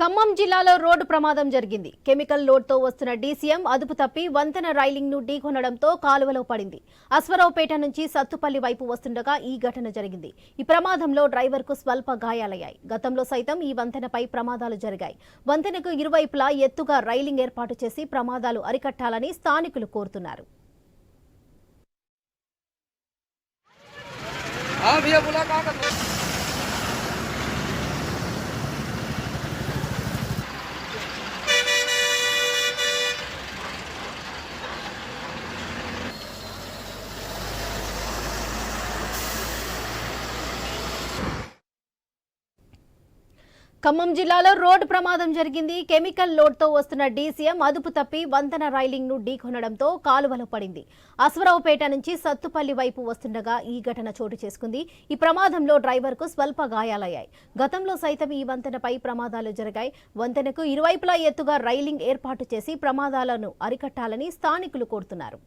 ఖమ్మం జిల్లాలో రోడ్డు ప్రమాదం జరిగింది. కెమికల్ లోడ్తో వస్తున్న డీసీఎం అదుపు తప్పి వంతెన రైలింగ్ను ఢీకొనడంతో కాలువలో పడింది. అశ్వరావుపేట నుంచి సత్తుపల్లి వైపు వస్తుండగా ఈ ఘటన జరిగింది. ఈ ప్రమాదంలో డ్రైవర్కు స్వల్ప గాయాలయ్యాయి. గతంలో సైతం ఈ వంతెనపై ప్రమాదాలు జరిగాయి. వంతెనకు ఇరువైపులా ఎత్తుగా రైలింగ్ ఏర్పాటు చేసి ప్రమాదాలు అరికట్టాలని స్థానికులు కోరుతున్నారు. ఖమ్మం జిల్లాలో రోడ్డు ప్రమాదం జరిగింది. కెమికల్ లోడ్తో వస్తున్న డీసీఎం అదుపు తప్పి వంతెన రైలింగ్ను ఢీకొనడంతో కాలువలో పడింది. అశ్వరావుపేట నుంచి సత్తుపల్లి వైపు వస్తుండగా ఈ ఘటన చోటు చేసుకుంది. ఈ ప్రమాదంలో డ్రైవర్కు స్వల్ప గాయాలయ్యాయి. గతంలో సైతం ఈ వంతెనపై ప్రమాదాలు జరిగాయి. వంతెనకు ఇరువైపులా ఎత్తుగా రైలింగ్ ఏర్పాటు చేసి ప్రమాదాలను అరికట్టాలని స్థానికులు కోరుతున్నారు.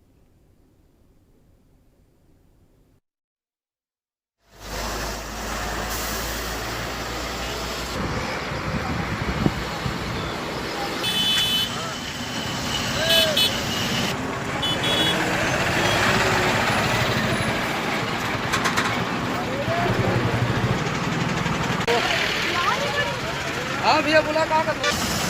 हाँ भैया बोला कहाँ का